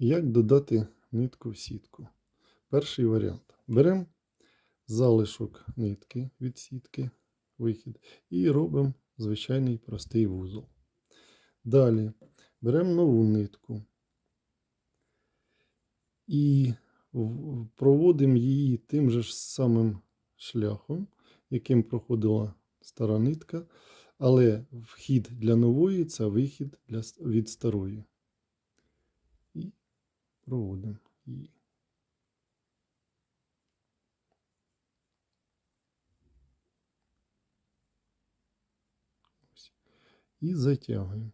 Як додати нитку в сітку? Перший варіант. Беремо залишок нитки від сітки, вихід, і робимо звичайний простий вузол. Далі беремо нову нитку і проводимо її тим же ж самим шляхом, яким проходила стара нитка, але вхід для нової це вихід для, від старої. Проводимо її. І затягуємо.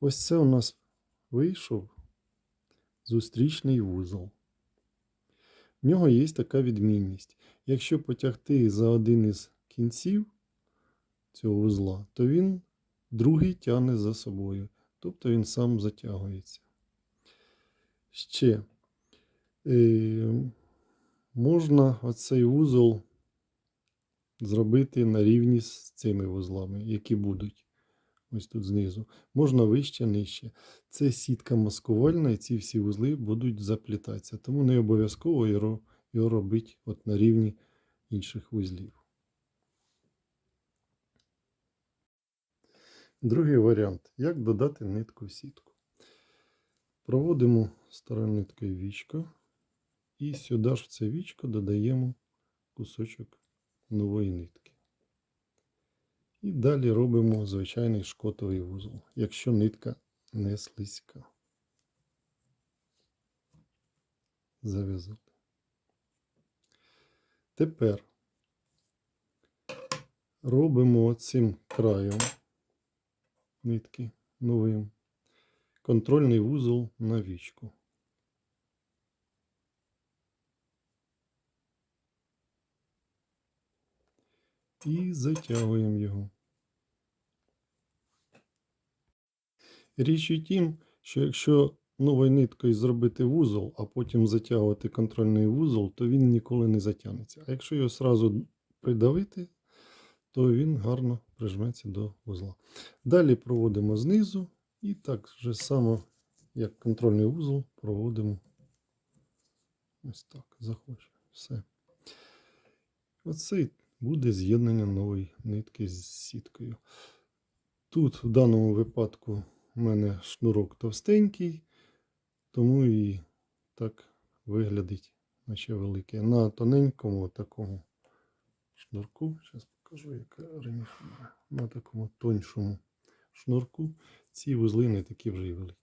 Ось це у нас вийшов зустрічний вузол. В нього є така відмінність. Якщо потягти за один із кінців цього вузла, то він другий тягне за собою. Тобто він сам затягується. Ще е, можна оцей вузол зробити на рівні з цими вузлами, які будуть ось тут знизу. Можна вище, нижче. Це сітка маскувальна, і ці всі вузли будуть заплітатися. Тому не обов'язково його робити от на рівні інших вузлів. Другий варіант. Як додати нитку в сітку. Проводимо старою ниткою вічко. І сюди ж в це вічко додаємо кусочок нової нитки. І далі робимо звичайний шкотовий вузол, якщо нитка не слизька. Зав'язали. Тепер робимо цим краєм нитки новим контрольний вузол на вічку. І затягуємо його. Річ у тім, що якщо новою ниткою зробити вузол, а потім затягувати контрольний вузол, то він ніколи не затягнеться. А якщо його сразу придавити, то він гарно прижметься до вузла. Далі проводимо знизу і так же само, як контрольний вузол, проводимо ось так, захоче. Все. Оце і буде з'єднання нової нитки з сіткою. Тут в даному випадку у мене шнурок товстенький, тому і так виглядить, наче великий. На тоненькому такому шнурку, зараз покажу, яка раніше. На такому тоншому шнурку ці вузли не такі вже й великі.